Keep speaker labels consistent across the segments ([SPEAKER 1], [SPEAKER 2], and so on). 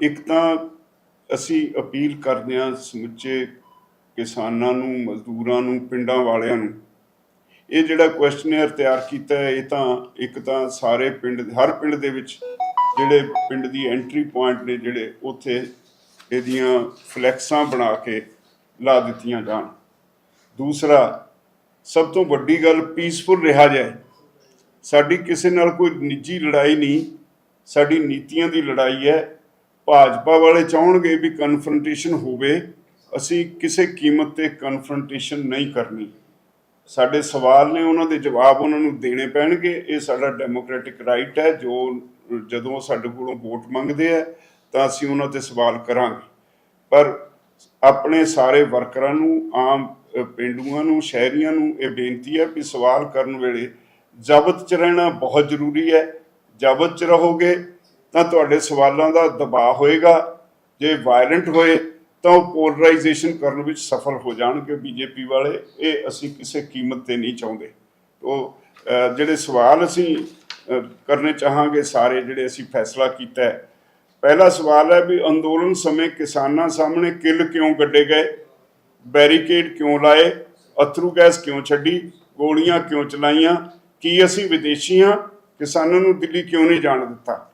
[SPEAKER 1] ਇੱਕ ਤਾਂ ਅਸੀਂ ਅਪੀਲ ਕਰਦੇ ਹਾਂ ਸਮੁੱਚੇ ਕਿਸਾਨਾਂ ਨੂੰ, ਮਜ਼ਦੂਰਾਂ ਨੂੰ, ਪਿੰਡਾਂ ਵਾਲਿਆਂ ਨੂੰ। ਇਹ ਜਿਹੜਾ ਕੁਐਸਚਨੇਅਰ ਤਿਆਰ ਕੀਤਾ ਹੈ, ਇਹ ਤਾਂ ਇੱਕ ਤਾਂ ਸਾਰੇ ਪਿੰਡ, ਹਰ ਪਿੰਡ ਦੇ ਵਿੱਚ ਜਿਹੜੇ ਪਿੰਡ ਦੀ ਐਂਟਰੀ ਪੁਆਇੰਟ ਨੇ ਜਿਹੜੇ ਉੱਥੇ ਇਹਦੀਆਂ ਫਲੈਕਸਾਂ ਬਣਾ ਕੇ ਲਾ ਦਿੱਤੀਆਂ ਜਾਣ। ਦੂਸਰਾ, ਸਭ ਤੋਂ ਵੱਡੀ ਗੱਲ ਪੀਸਫੁਲ ਰਿਹਾ ਜਾਏ। ਸਾਡੀ ਕਿਸੇ ਨਾਲ ਕੋਈ ਨਿੱਜੀ ਲੜਾਈ ਨਹੀਂ, ਸਾਡੀ ਨੀਤੀਆਂ ਦੀ ਲੜਾਈ ਹੈ। ਭਾਜਪਾ ਵਾਲੇ ਚਾਹਣਗੇ ਵੀ ਕਨਫਰੰਟੇਸ਼ਨ ਹੋਵੇ ਅਸੀਂ ਕਿਸੇ ਕੀਮਤ ਤੇ ਕਨਫਰੰਟੇਸ਼ਨ ਨਹੀਂ ਕਰਨੀ। ਸਾਡੇ ਸਵਾਲ ਨੇ ਉਹਨਾਂ ਦੇ ਜਵਾਬ ਉਹਨਾਂ ਨੂੰ ਦੇਣੇ ਪੈਣਗੇ। ਇਹ ਸਾਡਾ ਡੈਮੋਕ੍ਰੈਟਿਕ ਰਾਈਟ ਹੈ ਜੋ ਜਦੋਂ ਸਾਡੇ ਕੋਲੋਂ ਵੋਟ ਮੰਗਦੇ ਆ ਤਾਂ ਅਸੀਂ ਉਹਨਾਂ ਤੇ ਸਵਾਲ ਕਰਾਂਗੇ। ਪਰ ਆਪਣੇ ਸਾਰੇ ਵਰਕਰਾਂ ਨੂੰ ਆਮ ਅ, ਪੇਂਡੂਆਂ ਨੂੰ ਸ਼ਹਿਰੀਆਂ ਨੂੰ ਇਹ ਬੇਨਤੀ ਹੈ ਕਿ ਸਵਾਲ ਕਰਨ ਵੇਲੇ ਜ਼ਬਤ 'ਚ ਰਹਿਣਾ ਬਹੁਤ ਜ਼ਰੂਰੀ ਹੈ। ਜ਼ਬਤ 'ਚ ਰਹੋਗੇ ਤਾਂ ਤੁਹਾਡੇ ਸਵਾਲਾਂ ਦਾ ਦਬਾਅ ਹੋਏਗਾ। ਜੇ ਵਾਇਲੈਂਟ ਹੋਏ, ਤਾਂ ਉਹ ਪੋਲਰਾਈਜੇਸ਼ਨ ਕਰਨ ਵਿੱਚ ਸਫਲ ਹੋ ਜਾਣਗੇ ਬੀਜੇਪੀ ਵਾਲੇ। ਇਹ ਅਸੀਂ ਕਿਸੇ ਕੀਮਤ ਤੇ ਨਹੀਂ ਚਾਹੁੰਦੇ। ਉਹ ਜਿਹੜੇ ਸਵਾਲ ਅਸੀਂ ਕਰਨੇ ਚਾਹਾਂਗੇ, ਸਾਰੇ ਜਿਹੜੇ ਅਸੀਂ ਫੈਸਲਾ ਕੀਤਾ ਹੈ। ਪਹਿਲਾ ਸਵਾਲ ਹੈ ਵੀ ਅੰਦੋਲਨ ਸਮੇਂ ਕਿਸਾਨਾਂ ਸਾਹਮਣੇ ਕਿੱਲ ਕਿਉਂ ਗੱਡੇ ਗਏ? ਬੈਰੀਕੇਡ ਕਿਉਂ ਲਾਏ? ਅਥਰੂ ਗੈਸ ਕਿਉਂ ਛੱਡੀ? ਗੋਲੀਆਂ ਕਿਉਂ ਚਲਾਈਆਂ? ਕੀ ਅਸੀਂ ਵਿਦੇਸ਼ੀ ਹਾਂ? ਕਿਸਾਨਾਂ ਨੂੰ ਦਿੱਲੀ ਕਿਉਂ ਨਹੀਂ ਜਾਣ ਦਿੱਤਾ?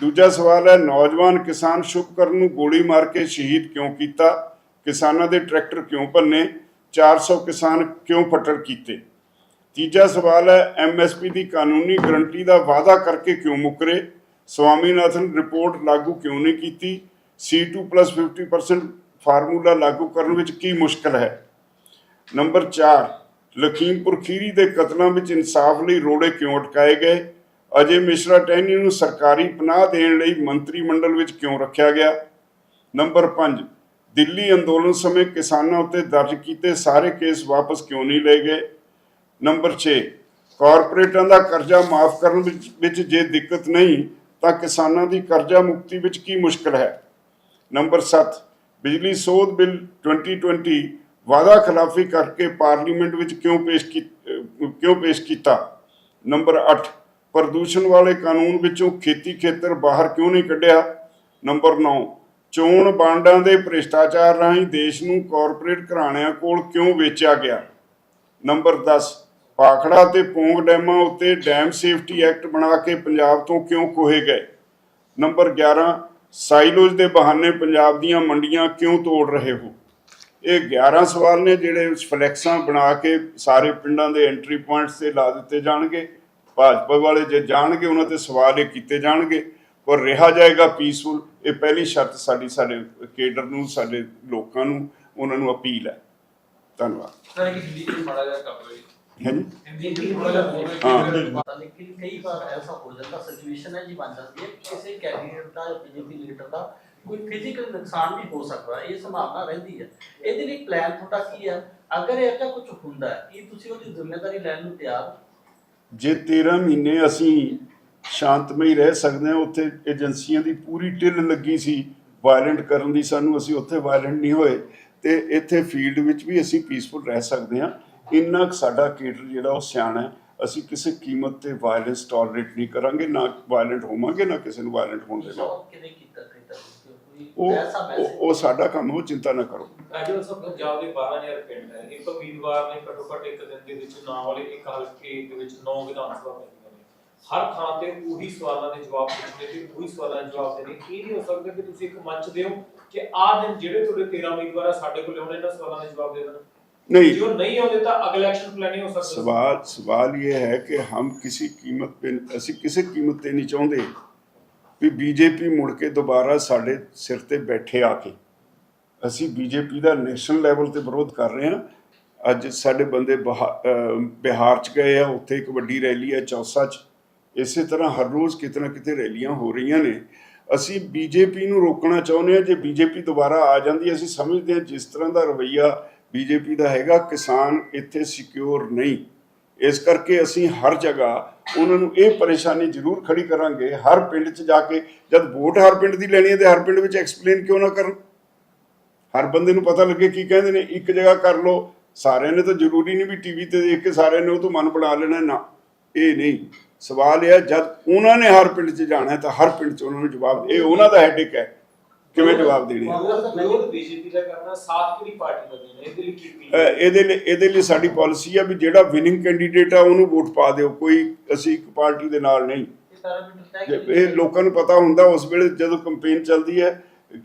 [SPEAKER 1] ਦੂਜਾ ਸਵਾਲ ਹੈ, ਨੌਜਵਾਨ ਕਿਸਾਨ ਸ਼ੁਭਕਰਨ ਨੂੰ ਗੋਲੀ ਮਾਰ ਕੇ ਸ਼ਹੀਦ ਕਿਉਂ ਕੀਤਾ? ਕਿਸਾਨਾਂ ਦੇ ਟਰੈਕਟਰ ਕਿਉਂ ਭੰਨੇ? 400 ਕਿਸਾਨ ਕਿਉਂ ਫੱਟੜ ਕੀਤੇ? ਤੀਜਾ ਸਵਾਲ ਹੈ ਐਮਐਸਪੀ ਦੀ ਕਾਨੂੰਨੀ ਗਰੰਟੀ ਦਾ ਵਾਅਦਾ ਕਰਕੇ ਕਿਉਂ ਮੁੱਕਰੇ? ਸਵਾਮੀਨਾਥਨ ਰਿਪੋਰਟ ਲਾਗੂ ਕਿਉਂ ਨਹੀਂ ਕੀਤੀ? C2+50% ਫਾਰਮੂਲਾ ਲਾਗੂ ਕਰਨ ਵਿੱਚ ਕੀ ਮੁਸ਼ਕਲ ਹੈ? ਨੰਬਰ 4 ਲਖੀਮਪੁਰ ਖੀਰੀ ਦੇ ਕਤਲਾਂ ਵਿੱਚ ਇਨਸਾਫ ਲਈ ਰੋੜੇ ਕਿਉਂ ਅਟਕਾਏ ਗਏ? ਅਜੇ ਮਿਸ਼ਰਾ ਟੈਨੀ ਨੂੰ ਸਰਕਾਰੀ ਪਨਾਹ ਦੇਣ ਲਈ ਮੰਤਰੀ ਮੰਡਲ ਵਿੱਚ ਕਿਉਂ ਰੱਖਿਆ ਗਿਆ? ਨੰਬਰ 5 ਦਿੱਲੀ ਅੰਦੋਲਨ ਸਮੇਂ ਕਿਸਾਨਾਂ ਉੱਤੇ ਦਰਜ ਕੀਤੇ ਸਾਰੇ ਕੇਸ ਵਾਪਸ ਕਿਉਂ ਨਹੀਂ ਲਏ ਗਏ? ਨੰਬਰ 6 ਕਾਰਪੋਰੇਟਾਂ ਦਾ ਕਰਜ਼ਾ ਮਾਫ ਕਰਨ ਵਿੱਚ ਜੇ ਦਿੱਕਤ ਨਹੀਂ, ਤਾਂ ਕਿਸਾਨਾਂ ਦੀ ਕਰਜ਼ਾ ਮੁਕਤੀ ਵਿੱਚ ਕੀ ਮੁਸ਼ਕਲ ਹੈ? ਨੰਬਰ 7 ਬਿਜਲੀ ਸੋਧ ਬਿੱਲ 2020 ਵਾਅਦਾ ਖਿਲਾਫੀ ਕਰਕੇ ਪਾਰਲੀਮੈਂਟ ਵਿੱਚ ਕਿਉਂ ਪੇਸ਼ ਕਿਉਂ ਪੇਸ਼ ਕੀਤਾ? ਨੰਬਰ 8 ਪ੍ਰਦੂਸ਼ਣ ਵਾਲੇ ਕਾਨੂੰਨ ਵਿੱਚੋਂ ਖੇਤੀ ਖੇਤਰ ਬਾਹਰ ਕਿਉਂ ਨਹੀਂ ਕੱਢਿਆ? ਨੰਬਰ 9 ਚੋਣ ਬਾਂਡਾਂ ਦੇ ਭ੍ਰਿਸ਼ਟਾਚਾਰ ਰਾਹੀਂ ਦੇਸ਼ ਨੂੰ ਕਾਰਪੋਰੇਟ ਘਰਾਣਿਆਂ ਕੋਲ ਕਿਉਂ ਵੇਚਿਆ ਗਿਆ? ਨੰਬਰ 10 ਪਾਖੜਾ ਤੇ ਪੋਂਗ ਡੈਮਾਂ ਉੱਤੇ ਡੈਮ ਸੇਫਟੀ ਐਕਟ ਬਣਾ ਕੇ ਪੰਜਾਬ ਤੋਂ ਕਿਉਂ ਕੋਹੇ ਗਏ? ਨੰਬਰ 11 ਸਾਈਲੋਜ ਦੇ ਬਹਾਨੇ ਪੰਜਾਬ ਦੀਆਂ ਮੰਡੀਆਂ ਕਿਉਂ ਤੋੜ ਰਹੇ ਹੋ? ਇਹ 11 ਸਵਾਲ ਨੇ ਜਿਹੜੇ ਫਲੈਕਸਾਂ ਬਣਾ ਕੇ ਸਾਰੇ ਪਿੰਡਾਂ ਦੇ ਐਂਟਰੀ ਪੁਆਇੰਟਸ ਤੇ ਲਾ ਦਿੱਤੇ ਜਾਣਗੇ। ਭਾਜਪਾ ਵਾਲੇ ਜੇ ਜਾਣਗੇ ਉਹਨਾਂ ਤੇ ਸਵਾਲ ਇਹ ਕੀਤੇ ਜਾਣਗੇ ਔਰ ਰਿਹਾ ਜਾਏਗਾ ਪੀਸਫੁਲ ਇਹ ਪਹਿਲੀ ਸ਼ਰਤ ਸਾਡੀ ਸਾਡੇ ਕੇਡਰ ਨੂੰ ਸਾਡੇ ਲੋਕਾਂ ਨੂੰ ਉਹਨਾਂ ਨੂੰ ਅਪੀਲ ਹੈ। ਧੰਨਵਾਦ।
[SPEAKER 2] ਸਰ ਇਹ ਹਿੰਦੀ ਚ ਮਾੜਾ ਜਿਹਾ ਕਰ ਲਓ
[SPEAKER 1] ਹੈ ਜੀ
[SPEAKER 2] ਹਿੰਦੀ ਚ ਥੋੜਾ ਜਿਹਾ ਬੋਲ
[SPEAKER 1] ਹਾਂ।
[SPEAKER 3] ਪਤਾ ਲੇਕਿਨ ਕਈ ਵਾਰ ਐਸਾ ਹੋ ਜਾਂਦਾ ਸਿਚੁਏਸ਼ਨ ਹੈ ਜੀ ਬਣ ਜਾਂਦੀ ਹੈ ਕਿ ਕਿਸੇ ਕੈਂਡੀਡੇਟ ਦਾ ਜਾਂ ਬੀਜੇਪੀ ਲੀਡਰ ਦਾ ਕੋਈ ਫਿਜ਼ੀਕਲ ਨੁਕਸਾਨ ਵੀ ਹੋ ਸਕਦਾ ਇਹ ਸੰਭਾਵਨਾ ਰਹਿੰਦੀ ਹੈ। ਇਹਦੇ ਲਈ ਪਲਾਨ ਤੁਹਾਡਾ ਕੀ ਹੈ? ਅਗਰ ਇਹ ਜਿਹਾ ਕੁਝ ਹੁੰਦਾ ਹੈ ਕੀ ਤੁਸੀਂ ਉਹਦੀ ਜ਼ਿੰਮੇਵਾਰੀ ਲੈਣ ਨੂੰ ਤਿਆਰ ਹੋ?
[SPEAKER 1] ਜੇ 13 ਮਹੀਨੇ ਅਸੀਂ ਸ਼ਾਂਤਮਈ ਰਹਿ ਸਕਦੇ ਹਾਂ, ਉੱਥੇ ਏਜੰਸੀਆਂ ਦੀ ਪੂਰੀ ਢਿੱਲ ਲੱਗੀ ਸੀ ਵਾਇਲੈਂਟ ਕਰਨ ਦੀ ਸਾਨੂੰ ਅਸੀਂ ਉੱਥੇ ਵਾਇਲੈਂਟ ਨਹੀਂ ਹੋਏ, ਤੇ ਇੱਥੇ ਫੀਲਡ ਵਿੱਚ ਵੀ ਅਸੀਂ ਪੀਸਫੁਲ ਰਹਿ ਸਕਦੇ ਹਾਂ। ਇੰਨਾ ਕੁ ਸਾਡਾ ਕੇਡਰ ਜਿਹੜਾ ਉਹ ਸਿਆਣਾ ਹੈ, ਅਸੀਂ ਕਿਸੇ ਕੀਮਤ ਤੇ ਵਾਇਲੈਂਸ ਟੋਲਰੇਟ ਨਹੀਂ ਕਰਾਂਗੇ, ਨਾ ਵਾਇਲੈਂਟ ਹੋਵਾਂਗੇ, ਨਾ ਕਿਸੇ ਨੂੰ ਵਾਇਲੈਂਟ ਹੋਣ ਦੇਵਾਂਗੇ। ਉਹ
[SPEAKER 3] ਐਸਾ
[SPEAKER 1] ਉਹ-
[SPEAKER 3] ਮੈਸੇਜ
[SPEAKER 1] ਉਹ ਸਾਡਾ ਕੰਮ ਉਹ ਚਿੰਤਾ ਨਾ ਕਰੋ
[SPEAKER 4] ਰਾਜੂ ਸਭ ਪੰਜਾਬ ਦੇ 12000 ਪਿੰਡ ਹੈ ਇੱਕ ਉਮੀਦਵਾਰ ਨੇ ਘੱਟੋ ਘੱਟ ਇੱਕ ਦਿਨ ਦੇ ਵਿੱਚ ਨਾਂ ਵਾਲੇ ਇੱਕ ਹਲਕੇ ਦੇ ਵਿੱਚ 9 ਵਿਧਾਨ ਸਭਾ ਪੈਂਦੀਆਂ ਨੇ ਹਰ ਥਾਂ ਤੇ ਉਹੀ ਸਵਾਲਾਂ ਦੇ ਜਵਾਬ ਪੁੱਛਣੇ ਤੇ ਉਹੀ ਸਵਾਲਾਂ ਦੇ ਜਵਾਬ ਦੇਣੇ ਇਹ ਨਹੀਂ ਹੋ ਸਕਦਾ ਕਿ ਤੁਸੀਂ ਇੱਕ ਮੰਚ ਦਿਓ ਕਿ ਆਹ ਦਿਨ ਜਿਹੜੇ ਤੁਹਾਡੇ 13 ਉਮੀਦਵਾਰ ਆ ਸਾਡੇ ਕੋਲ ਆਉਣੇ ਇਹਨਾਂ ਸਵਾਲਾਂ ਦੇ ਜਵਾਬ ਦੇ ਦੇਣ
[SPEAKER 1] ਨਹੀਂ
[SPEAKER 4] ਜੇ ਉਹ ਨਹੀਂ ਆਉਂਦੇ ਤਾਂ ਅਗਲਾ ਇਲੈਕਸ਼ਨ ਪਲਾਨ ਨਹੀਂ ਹੋ ਸਕਦਾ
[SPEAKER 1] सवाल सवाल ये है कि हम किसी कीमत पे ਅਸੀਂ ਕਿਸੇ ਕੀਮਤ ਤੇ ਨਹੀਂ ਚਾਹੁੰਦੇ ਵੀ ਬੀਜੇਪੀ ਮੁੜ ਕੇ ਦੁਬਾਰਾ ਸਾਡੇ ਸਿਰ ਤੇ ਬੈਠੇ ਆ ਕੇ। ਅਸੀਂ ਬੀਜੇਪੀ ਦਾ ਨੈਸ਼ਨਲ ਲੈਵਲ ਤੇ ਵਿਰੋਧ ਕਰ ਰਹੇ ਹਾਂ। ਅੱਜ ਸਾਡੇ ਬੰਦੇ ਬਹਾ- ਬਿਹਾਰ ਚ ਗਏ ਆ, ਉੱਥੇ ਇੱਕ ਵੱਡੀ ਰੈਲੀ ਹੈ ਚੌਸਾ ਚ। ਇਸੇ ਤਰ੍ਹਾਂ ਹਰ ਰੋਜ਼ ਕਿਤੇ ਨਾ ਕਿਤੇ ਰੈਲੀਆਂ ਹੋ ਰਹੀਆਂ ਨੇ। ਅਸੀਂ ਬੀਜੇਪੀ ਨੂੰ ਰੋਕਣਾ ਚਾਹੁੰਦੇ ਹਾਂ, ਜੇ ਬੀਜੇਪੀ ਦੁਬਾਰਾ ਆ ਜਾਂਦੀ, ਅਸੀਂ ਸਮਝਦੇ ਹਾਂ ਜਿਸ ਤਰ੍ਹਾਂ ਦਾ ਰਵਈਆ ਬੀਜੇਪੀ ਦਾ ਹੈਗਾ, ਕਿਸਾਨ ਇੱਥੇ ਸਿਕਿਉਰ ਨਹੀਂ। ਇਸ ਕਰਕੇ ਅਸੀਂ ਹਰ ਜਗ੍ਹਾ ਉਹਨਾਂ ਨੂੰ ਇਹ ਪਰੇਸ਼ਾਨੀ ਜ਼ਰੂਰ ਖੜੀ ਕਰਾਂਗੇ, ਹਰ ਪਿੰਡ 'ਚ ਜਾ ਕੇ, ਜਦ ਵੋਟ ਹਰ ਪਿੰਡ ਦੀ ਲੈਣੀ ਹੈ ਤੇ ਹਰ ਪਿੰਡ ਵਿੱਚ ਐਕਸਪਲੇਨ ਕਿਉਂ ਨਾ ਕਰਨ? ਹਰ ਬੰਦੇ ਨੂੰ ਪਤਾ ਲੱਗੇ ਕੀ ਕਹਿੰਦੇ ਨੇ, ਇੱਕ ਜਗ੍ਹਾ ਕਰ ਲਓ, ਸਾਰਿਆਂ ਨੇ ਤਾਂ ਜ਼ਰੂਰੀ ਨਹੀਂ ਵੀ ਟੀਵੀ ਤੇ ਦੇਖ ਕੇ ਸਾਰਿਆਂ ਨੇ ਉਹ ਤੋਂ ਮਨ ਬਣਾ ਲੈਣਾ, ਨਾ। ਇਹ ਨਹੀਂ। ਸਵਾਲ ਇਹ ਹੈ, ਜਦ ਉਹਨਾਂ ਨੇ ਹਰ ਪਿੰਡ 'ਚ ਜਾਣਾ ਤਾਂ ਹਰ ਪਿੰਡ 'ਚ ਉਹਨਾਂ ਨੂੰ ਜਵਾਬ ਇਹ ਉਹਨਾਂ ਦਾ ਹੈਡਿਕ ਹੈ। ਕਿਵੇਂ ਜਵਾਬ ਦੇਣੇ ਆ।
[SPEAKER 4] ਵਿਰੋਧ ਬੀਜੇਪੀ ਦਾ ਕਰਨਾ ਸਾਥ ਕਿਹੜੀ ਪਾਰਟੀ ਦਾ ਦੇਣਾ ਇਹਦੇ ਲਈ ਕੀ ਕੀ
[SPEAKER 1] ਅ, ਇਹਦੇ ਲਈ ਇਹਦੇ ਲਈ ਸਾਡੀ ਪਾਲਿਸੀ ਆ ਵੀ ਜਿਹੜਾ ਵਿਨਿੰਗ ਕੈਂਡੀਡੇਟ ਆ ਉਹਨੂੰ ਵੋਟ ਪਾ ਦਿਓ ਕੋਈ ਅਸੀਂ ਇੱਕ ਪਾਰਟੀ ਦੇ ਨਾਲ ਨਹੀਂ
[SPEAKER 3] ਇਹ ਪੈਰਾਮੀਟਰ ਤੈਅ
[SPEAKER 1] ਜੇ
[SPEAKER 3] ਕੀਤੇ
[SPEAKER 1] ਇਹ ਲੋਕਾਂ ਨੂੰ ਪਤਾ ਹੁੰਦਾ ਉਸ ਵੇਲੇ ਜਦੋਂ ਕੰਪੇਨ ਚੱਲਦੀ ਹੈ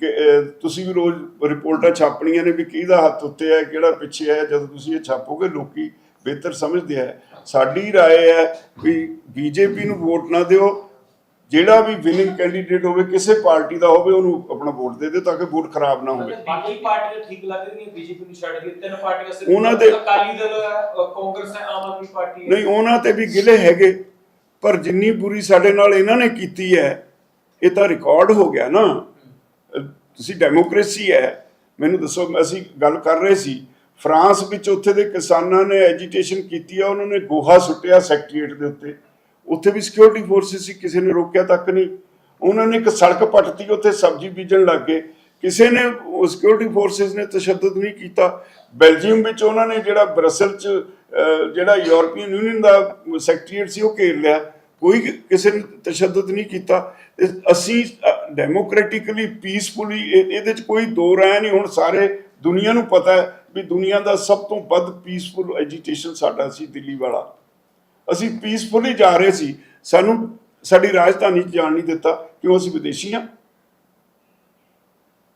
[SPEAKER 1] ਕਿ ਅਹ, ਤੁਸੀਂ ਵੀ ਰੋਜ਼ ਰਿਪੋਰਟਾਂ ਛਾਪਣੀਆਂ ਨੇ ਵੀ ਕਿਹਦਾ ਹੱਥ ਉੱਤੇ ਹੈ ਕਿਹੜਾ ਪਿੱਛੇ ਹੈ ਜਦੋਂ ਤੁਸੀਂ ਇਹ ਛਾਪੋਗੇ ਲੋਕੀ ਬਿਹਤਰ ਸਮਝਦੇ ਆ ਸਾਡੀ رائے ਹੈ ਵੀ ਬੀਜੇਪੀ ਨੂੰ ਵੋਟ ਨਾ ਦਿਓ ਜਿਹੜਾ ਵੀ ਵਿਨਿੰਗ ਕੈਂਡੀਡੇਟ ਹੋਵੇ ਕਿਸੇ ਪਾਰਟੀ ਦਾ ਹੋਵੇ ਉਹਨੂੰ ਆਪਣਾ ਵੋਟ ਦੇ ਦਿਓ ਤਾਂ ਕਿ ਵੋਟ ਖਰਾਬ ਨਾ ਹੋਵੇ।
[SPEAKER 4] ਬਾਕੀ ਪਾਰਟੀਆਂ ਠੀਕ ਲੱਗ ਰਹੀਆਂ ਬੀਜੇਪੀ ਨੂੰ ਛੱਡ ਕੇ ਤਿੰਨ ਪਾਰਟੀਆਂ ਸਿਰਫ
[SPEAKER 1] ਉਹਨਾਂ ਦੇ-
[SPEAKER 4] ਅਕਾਲੀ ਦਲ ਕਾਂਗਰਸ ਹੈ ਆਮ ਆਦਮੀ ਪਾਰਟੀ
[SPEAKER 1] ਨਹੀਂ ਉਹਨਾਂ ਤੇ ਵੀ ਗਿਲੇ ਹੈਗੇ ਪਰ ਜਿੰਨੀ ਬੁਰੀ ਸਾਡੇ ਨਾਲ ਇਹਨਾਂ ਨੇ ਕੀਤੀ ਹੈ ਇਹ ਤਾਂ ਰਿਕਾਰਡ ਹੋ ਗਿਆ ਨਾ। ਤੁਸੀਂ ਡੈਮੋਕ੍ਰੇਸੀ ਹੈ ਮੈਨੂੰ ਦੱਸੋ ਅਸੀਂ ਗੱਲ ਕਰ ਰਹੇ ਸੀ ਫਰਾਂਸ ਵਿੱਚ ਉੱਥੇ ਦੇ ਕਿਸਾਨਾਂ ਨੇ ਐਜੀਟੇਸ਼ਨ ਕੀਤੀ ਆ ਉਹਨਾਂ ਨੇ ਗੋਹਾ ਸੁੱਟਿਆ ਸੈਕਟਰੀਏਟ ਦੇ ਉੱਤੇ। ਉੱਥੇ ਵੀ ਸਿਕਿਉਰਿਟੀ ਫੋਰਸਿਸ ਸੀ, ਕਿਸੇ ਨੇ ਰੋਕਿਆ ਤੱਕ ਨਹੀਂ। ਉਹਨਾਂ ਨੇ ਇੱਕ ਸੜਕ ਪੱਟਤੀ, ਉੱਥੇ ਸਬਜ਼ੀ ਬੀਜਣ ਲੱਗ ਗਏ। ਕਿਸੇ ਨੇ ਸਿਕਿਉਰਿਟੀ ਫੋਰਸਿਸ ਨੇ ਤਸ਼ੱਦਦ ਨਹੀਂ ਕੀਤਾ। ਬੈਲਜੀਅਮ ਵਿੱਚ ਉਹਨਾਂ ਨੇ ਜਿਹੜਾ ਬ੍ਰਸਲ ਚ ਜਿਹੜਾ ਯੂਰਪੀਅਨ ਯੂਨੀਅਨ ਦਾ ਸੈਕਟਰੀਏਟ ਸੀ, ਉਹ ਘੇਰ ਲਿਆ। ਕੋਈ ਕਿਸੇ ਨੇ ਤਸ਼ੱਦਦ ਨਹੀਂ ਕੀਤਾ। ਅਸੀਂ ਡੈਮੋਕ੍ਰੈਟਿਕਲੀ ਪੀਸਫੁਲੀ ਇਹਦੇ ਚ ਕੋਈ ਦੋ ਰਾय ਨਹੀਂ। ਹੁਣ ਸਾਰੇ ਦੁਨੀਆ ਨੂੰ ਪਤਾ ਹੈ ਵੀ ਦੁਨੀਆ ਦਾ ਸਭ ਤੋਂ ਵੱਧ ਪੀਸਫੁਲ ਐਜੀਟੇਸ਼ਨ ਸਾਡਾ ਸੀ, ਦਿੱਲੀ ਵਾਲਾ। ਅਸੀਂ ਪੀਸਫੁਲੀ ਜਾ ਰਹੇ ਸੀ। ਸਾਨੂੰ ਸਾਡੀ ਰਾਜਧਾਨੀ 'ਚ ਜਾਣ ਨਹੀਂ ਦਿੱਤਾ। ਕਿਉਂ ਅਸੀਂ ਵਿਦੇਸ਼ੀ ਹਾਂ?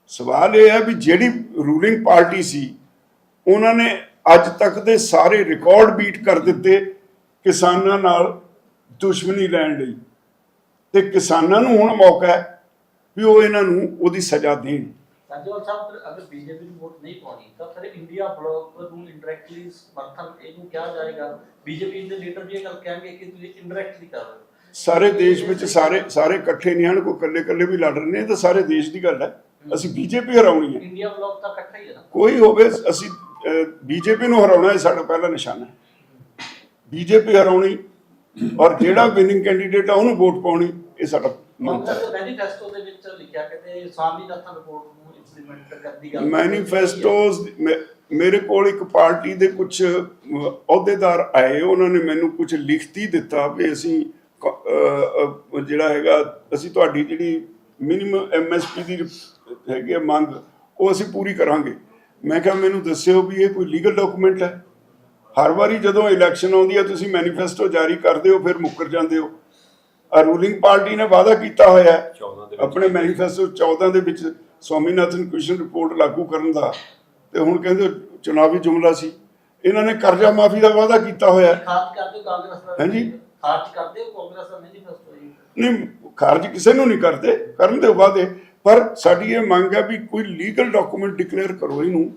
[SPEAKER 1] ਸਵਾਲ ਇਹ ਹੈ ਵੀ ਜਿਹੜੀ ਰੂਲਿੰਗ ਪਾਰਟੀ ਸੀ, ਉਹਨਾਂ ਨੇ ਅੱਜ ਤੱਕ ਦੇ ਸਾਰੇ ਰਿਕਾਰਡ ਬੀਟ ਕਰ ਦਿੱਤੇ ਕਿਸਾਨਾਂ ਨਾਲ ਦੁਸ਼ਮਣੀ ਲੈਣ ਲਈ। ਤੇ ਕਿਸਾਨਾਂ ਨੂੰ ਹੁਣ ਮੌਕਾ ਹੈ ਵੀ ਉਹ ਇਹਨਾਂ ਨੂੰ ਉਹਦੀ ਸਜ਼ਾ ਦੇਣ।
[SPEAKER 3] ਰਾਜੇਵਾਲ ਸਾਹਿਬ ਫਿਰ ਅਗਰ ਬੀਜੇਪੀ ਨੂੰ ਵੋਟ ਨਹੀਂ ਪਾਉਣੀ ਤਾਂ ਫਿਰ ਇੰਡੀਆ ਬਲੌਕ ਨੂੰ ਇਨਡਾਇਰੈਕਟਲੀ ਸਮਰਥਨ ਇਹਨੂੰ ਕਿਹਾ ਜਾਏਗਾ ਬੀਜੇਪੀ ਦੇ ਲੀਡਰ ਵੀ ਇਹ ਗੱਲ ਕਹਿਣਗੇ ਕਿ ਤੁਸੀਂ ਇਨਡਾਇਰੈਕਟਲੀ ਕਰ ਰਹੇ ਹੋ।
[SPEAKER 1] ਸਾਰੇ ਦੇਸ਼ ਵਿੱਚ ਸਾਰੇ ਸਾਰੇ ਇਕੱਠੇ ਨਹੀਂ ਹਨ ਕੋਈ ਇਕੱਲੇ ਇਕੱਲੇ ਵੀ ਲੜ ਰਹੇ ਨੇ ਤਾਂ ਸਾਰੇ ਦੇਸ਼ ਦੀ ਗੱਲ ਹੈ। ਅਸੀਂ ਬੀਜੇਪੀ ਹਰਾਉਣੀ ਹੈ।
[SPEAKER 3] ਇੰਡੀਆ ਬਲੌਕ ਤਾਂ ਇਕੱਠਾ ਹੀ ਹੈ ਨਾ।
[SPEAKER 1] ਕੋਈ ਹੋਵੇ ਅਸੀਂ ਬੀਜੇਪੀ ਨੂੰ ਹਰਾਉਣਾ ਇਹ ਸਾਡਾ ਪਹਿਲਾ ਨਿਸ਼ਾਨਾ ਹੈ। ਬੀਜੇਪੀ ਹਰਾਉਣੀ ਔਰ ਜਿਹੜਾ ਵਿਨਿੰਗ ਕੈਂਡੀਡੇਟ ਆ ਉਹਨੂੰ ਵੋਟ ਪਾਉਣੀ ਇਹ ਸਾਡਾ ਮੰਤਵ ਹੈ।
[SPEAKER 3] ਮੈਨੀਫੈਸਟੋ ਦੇ ਵਿੱਚ ਲਿਖਿਆ ਕਿ ਸਵਾਮੀਨਾਥਨ ਰਿਪੋਰਟ
[SPEAKER 1] ਮੈਨੀਫੈਸਟੋਸ ਮੇਰੇ ਕੋਲ ਇੱਕ ਪਾਰਟੀ ਦੇ ਕੁਝ ਅਹੁਦੇਦਾਰ ਆਏ ਉਹਨਾਂ ਨੇ ਮੈਨੂੰ ਕੁਝ ਲਿਖਤੀ ਦਿੱਤਾ ਵੀ ਅਸੀਂ ਜਿਹੜਾ ਹੈਗਾ ਅਸੀਂ ਤੁਹਾਡੀ ਜਿਹੜੀ ਮਿਨੀਮਮ ਐਮਐਸਪੀ ਦੀ ਹੈਗੀ ਆ ਮੰਗ ਉਹ ਅਸੀਂ ਪੂਰੀ ਕਰਾਂਗੇ। ਮੈਂ ਕਿਹਾ ਮੈਨੂੰ ਦੱਸਿਓ ਵੀ ਇਹ ਕੋਈ ਲੀਗਲ ਡਾਕੂਮੈਂਟ ਹੈ? ਹਰ ਵਾਰੀ ਜਦੋਂ ਇਲੈਕਸ਼ਨ ਆਉਂਦੀ ਹੈ ਤੁਸੀਂ ਮੈਨੀਫੈਸਟੋ ਜਾਰੀ ਕਰਦੇ ਹੋ ਫਿਰ ਮੁੱਕਰ ਜਾਂਦੇ ਹੋ। ਆ ਰੂਲਿੰਗ ਪਾਰਟੀ ਨੇ ਵਾਅਦਾ ਕੀਤਾ ਹੋਇਆ ਹੈ। ਆਪਣੇ ਮੈਨੀਫੈਸਟੋ 14 ਦੇ ਵਿੱਚ ਸਵਾਮੀਨਾਥਨ ਕਮਿਸ਼ਨ ਰਿਪੋਰਟ ਲਾਗੂ ਕਰਨ ਦਾ ਤੇ ਹੁਣ ਕਹਿੰਦੇ ਚੁਣਾਵੀ ਜੁਮਲਾ ਸੀ। ਇਹਨਾਂ ਨੇ ਕਰਜ਼ਾ ਮਾਫੀ ਦਾ ਵਾਅਦਾ ਕੀਤਾ ਹੋਇਆ। ਹੈ
[SPEAKER 3] ਖਾਰਜ ਕਰਦੇ ਹੋ ਕਾਂਗਰਸ ਦਾ
[SPEAKER 1] ਹਾਂਜੀ।
[SPEAKER 3] ਖਾਰਜ ਕਰਦੇ ਹੋ ਕਾਂਗਰਸ ਦਾ ਮੈਨੀਫੈਸਟੋ ਜੀ
[SPEAKER 1] ਨਹੀਂ ਖਾਰਜ ਕਿਸੇ ਨੂੰ ਨਹੀਂ ਕਰਦੇ ਕਰਨ ਦੇ ਵਾਅਦੇ। ਪਰ ਸਾਡੀ ਇਹ ਮੰਗ ਹੈ ਵੀ ਕੋਈ ਲੀਗਲ ਡਾਕੂਮੈਂਟ ਡਿਕਲੇਅਰ ਕਰੋ ਇਹਨੂੰ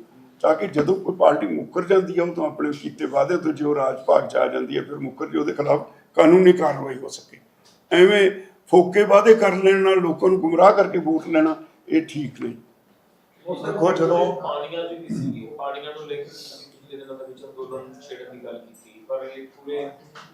[SPEAKER 1] ਤਾਂ ਕਿ ਜਦੋਂ ਕੋਈ ਪਾਰਟੀ ਮੁੱਕਰ ਜਾਂਦੀ ਹੈ ਉਹ ਤਾਂ ਆਪਣੇ ਕੀਤੇ ਵਾਅਦੇ ਤੋਂ ਜੋ ਰਾਜ ਭਾਗ ਚ ਆ ਜਾਂਦੀ ਹੈ ਫਿਰ ਮੁੱਕਰ ਜੇ ਉਹਦੇ ਖਿਲਾਫ ਕਾਨੂੰਨੀ ਕਾਰਵਾਈ ਹੋ ਸਕੇ। ਐਵੇਂ ਫੋਕੇ ਵਾਅਦੇ ਕਰ ਲੈਣ ਨਾਲ ਲੋਕਾਂ ਨੂੰ ਗੁੰਮਰਾਹ ਕਰਕੇ ਵੋਟ ਲੈਣਾ ਇਹ ਠੀਕ ਨਹੀਂ।
[SPEAKER 5] ਦੇਖੋ ਜਦੋਂ-
[SPEAKER 4] ਪਾਣੀਆਂ ਦੀ ਵੀ ਸੀਗੀ ਪਾਣੀਆਂ ਨੂੰ ਲੈ ਕੇ ਪਿਛਲੇ ਦਿਨਾਂ ਦੇ ਵਿੱਚ ਅੰਦੋਲਨ ਛੇੜਨ ਦੀ ਗੱਲ ਕੀਤੀ ਪਰ ਇਹ ਪੂਰੇ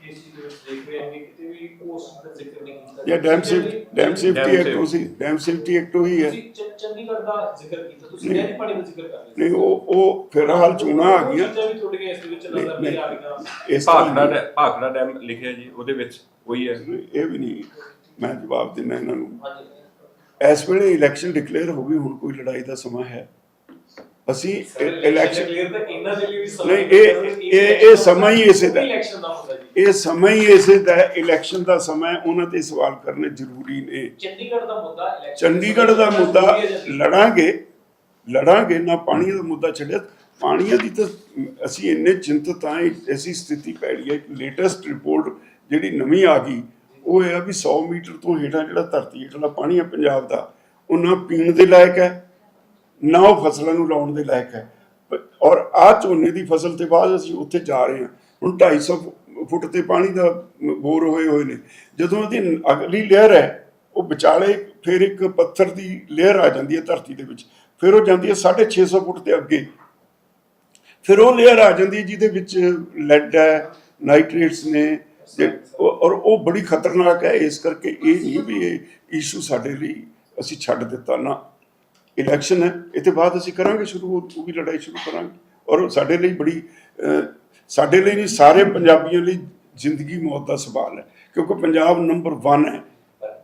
[SPEAKER 4] ਇਸ ਚੀਜ਼ ਦੇ ਵਿੱਚ ਦੇਖ ਰਹੇ ਹਾਂ ਕਿ ਕਿਤੇ ਵੀ ਉਸ ਦਾ ਜ਼ਿਕਰ ਨਹੀਂ ਕੀਤਾ
[SPEAKER 1] ਜਾਂ dam safe
[SPEAKER 5] dam safety act.
[SPEAKER 1] ਉਸੀ ਡੈਮ ਸੇਫਟੀ ਐਕਟ ਉਹੀ ਹੈ
[SPEAKER 4] ਤੁਸੀਂ ਚੰਡੀਗੜ੍ਹ ਦਾ ਜ਼ਿਕਰ ਕੀਤਾ ਤੁਸੀਂ
[SPEAKER 1] ਨਹੀਂ।
[SPEAKER 4] ਨਹਿਰੀ ਪਾਣੀ ਦਾ ਜ਼ਿਕਰ ਕਰ ਰਹੇ
[SPEAKER 1] ਨਹੀਂ ਉਹ ਉਹ ਫਿਲਹਾਲ ਚੋਣਾਂ ਆ ਗਈਆਂ।
[SPEAKER 4] ਚੀਜ਼ਾਂ ਵੀ ਤੁਹਾਡੇ ਇਸ ਦੇ ਵਿੱਚ ਨਜ਼ਰ ਨਹੀਂ ਆ ਰਹੀਆਂ।
[SPEAKER 1] ਇਸ
[SPEAKER 5] ਭਾਖੜਾ ਭਾਖੜਾ ਡੈਮ ਲਿਖਿਆ ਜੀ ਉਹਦੇ ਵਿੱਚ ਉਹੀ ਹੈ।
[SPEAKER 1] ਇਹ ਵੀ ਨਹੀਂ। ਮੈਂ ਜਵਾਬ ਦਿੰਦਾ ਇਹਨਾਂ ਨੂੰ।
[SPEAKER 4] ਹਾਂਜੀ।
[SPEAKER 1] ਇਸ ਵੇਲੇ ਇਲੈਕਸ਼ਨ ਡਿਕਲੇਅਰ ਹੋ ਗਈ ਹੁਣ ਕੋਈ ਲੜਾਈ ਦਾ ਸਮਾਂ ਹੈ। ਅਸੀਂ ਇਲੈਕਸ਼ਨ
[SPEAKER 4] ਕਲੀਅਰ ਤਾਂ ਇਹਨਾਂ ਦੇ ਲਈ ਵੀ ਸਮਾਂ
[SPEAKER 1] ਨਹੀਂ ਇਹ ਇਹ ਇਹ ਸਮਾਂ ਹੀ ਇਸੇ ਦਾ ਹੈ।
[SPEAKER 4] ਇਲੈਕਸ਼ਨ ਦਾ ਹੁੰਦਾ ਜੀ।
[SPEAKER 1] ਇਹ ਸਮਾਂ ਹੀ ਇਸੇ ਦਾ ਹੈ ਇਲੈਕਸ਼ਨ ਦਾ ਸਮਾਂ ਹੈ, ਉਹਨਾਂ ਤੇ ਸਵਾਲ ਕਰਨੇ ਜ਼ਰੂਰੀ ਨੇ।
[SPEAKER 4] ਚੰਡੀਗੜ੍ਹ ਦਾ ਮੁੱਦਾ ਇਲੈਕਸ਼ਨ
[SPEAKER 1] ਚੰਡੀਗੜ੍ਹ ਦਾ ਮੁੱਦਾ ਲੜਾਂਗੇ ਲੜਾਂਗੇ ਨਾ ਪਾਣੀ ਦਾ ਮੁੱਦਾ ਛੱਡਿਆ। ਪਾਣੀਆਂ ਦੀ ਤਾਂ ਅਸੀਂ ਇੰਨੇ ਚਿੰਤਤ ਹਾਂ ਐਸੀ ਸਥਿਤੀ ਪੈੜੀ ਹੈ ਕਿ ਲੇਟੈਸਟ ਰਿਪੋਰਟ ਜਿਹੜੀ ਨਵੀਂ ਆ ਗਈ ਉਹ ਇਹ ਆ ਵੀ 100 ਮੀਟਰ ਤੋਂ ਹੇਠਾਂ ਜਿਹੜਾ ਧਰਤੀ ਹੇਠਲਾ ਪਾਣੀ ਹੈ ਪੰਜਾਬ ਦਾ ਉਹ ਨਾ ਪੀਣ ਦੇ ਲਾਇਕ ਹੈ, ਨਾ ਉਹ ਫਸਲਾਂ ਨੂੰ ਲਾਉਣ ਦੇ ਲਾਇਕ ਹੈ। ਔਰ ਆ ਝੋਨੇ ਦੀ ਫਸਲ ਤੇ ਬਾਅਦ ਅਸੀਂ ਉੱਥੇ ਜਾ ਰਹੇ ਹਾਂ। ਹੁਣ 250 ਫੁੱਟ ਤੇ ਪਾਣੀ ਦਾ ਬੋਰ ਹੋਏ ਹੋਏ ਨੇ। ਜਦੋਂ ਇਹਦੀ ਅਗਲੀ ਲੇਅਰ ਹੈ, ਉਹ ਵਿਚਾਲੇ ਫਿਰ ਇੱਕ ਪੱਥਰ ਦੀ ਲੇਅਰ ਆ ਜਾਂਦੀ ਹੈ ਧਰਤੀ ਦੇ ਵਿੱਚ। ਫਿਰ ਉਹ ਜਾਂਦੀ ਹੈ 650 ਫੁੱਟ ਤੇ ਅੱਗੇ। ਫਿਰ ਉਹ ਲੇਅਰ ਆ ਜਾਂਦੀ ਹੈ ਜਿਹਦੇ ਵਿੱਚ ਲੈਡ ਹੈ ਨਾਈਟ੍ਰੇਟਸ ਨੇ ਜੇ- ਔਰ ਉਹ ਬੜੀ ਖਤਰਨਾਕ ਹੈ, ਇਸ ਕਰਕੇ ਇਹ ਨਹੀਂ ਵੀ ਇਹ ਇਸ਼ੂ ਸਾਡੇ ਲਈ ਅਸੀਂ ਛੱਡ ਦਿੱਤਾ ਨਾ। ਇਲੈਕਸ਼ਨ ਹੈ ਇਹ ਤੋਂ ਬਾਅਦ ਅਸੀਂ ਕਰਾਂਗੇ ਸ਼ੁਰੂ, ਉਹ ਵੀ ਲੜਾਈ ਸ਼ੁਰੂ ਕਰਾਂਗੇ। ਔਰ ਸਾਡੇ ਲਈ ਬੜੀ ਸਾਡੇ ਲਈ ਨਹੀਂ, ਸਾਰੇ ਪੰਜਾਬੀਆਂ ਲਈ ਜ਼ਿੰਦਗੀ ਮੌਤ ਦਾ ਸਵਾਲ ਹੈ, ਕਿਉਂਕਿ ਪੰਜਾਬ ਨੰਬਰ 1 ਹੈ।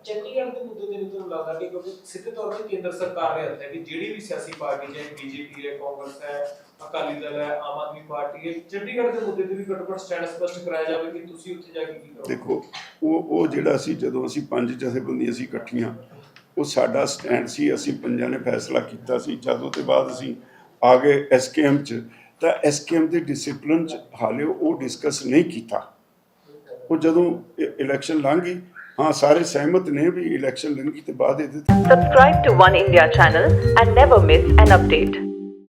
[SPEAKER 4] ਚੰਡੀਗੜ੍ਹ ਦੇ ਮੁੱਦੇ ਤੇ ਨਹੀਂ ਤੁਹਾਨੂੰ ਲੱਗਦਾ ਕਿ ਕਿਉਂਕਿ ਸਿੱਧੇ ਤੌਰ ਤੇ ਕੇਂਦਰ ਸਰਕਾਰ ਦੇ ਹੱਥ ਹੈ ਕਿ ਜਿਹੜੀ ਵੀ ਸਿਆਸੀ ਪਾਰਟੀ ਚਾਹੇ ਬੀਜੇਪੀ ਹੈ, ਕਾਂਗਰਸ ਹੈ, ਅਕਾਲੀ ਦਲ ਹੈ, ਆਮ ਆਦਮੀ ਪਾਰਟੀ ਹੈ, ਚੰਡੀਗੜ੍ਹ ਦੇ ਮੁੱਦੇ ਤੇ ਵੀ ਘੱਟੋ ਘੱਟ ਸਟੈਂਡ ਸਪਸ਼ਟ ਕਰਾਇਆ ਜਾਵੇ ਕਿ ਤੁਸੀਂ ਉੱਥੇ ਜਾ ਕੇ ਕੀ ਕਰੋਗੇ।
[SPEAKER 1] ਦੇਖੋ, ਉਹ ਉਹ ਜਿਹੜਾ ਸੀ ਜਦੋਂ ਅਸੀਂ ਪੰਜ ਜਥੇਬੰਦੀਆਂ ਸੀ ਇਕੱਠੀਆਂ, ਉਹ ਸਾਡਾ ਸਟੈਂਡ ਸੀ, ਅਸੀਂ ਪੰਜਾਂ ਨੇ ਫੈਸਲਾ ਕੀਤਾ ਸੀ। ਜਦੋਂ ਤੇ ਬਾਅਦ ਅਸੀਂ ਆ ਗਏ ਐਸਕੇਐਮ ਚ, ਤਾਂ ਐਸਕੇਐਮ ਦੇ ਡਿਸਪਲਿਨ ਚ ਹਾਲੇ ਉਹ ਡਿਸਕਸ ਨਹੀਂ ਕੀਤਾ। ਉਹ ਜਦੋਂ ਇਲੈਕਸ਼ਨ ਲੰਘ ਗਈ ਹਾਂ ਸਾਰੇ ਸਹਿਮਤ ਨੇ ਵੀ ਇਲੈਕਸ਼ਨ ਲੰਘੀ ਤੇ ਬਾਅਦ ਇਹਦੇ ਤੇ
[SPEAKER 6] Subscribe to One India channel and never miss an update.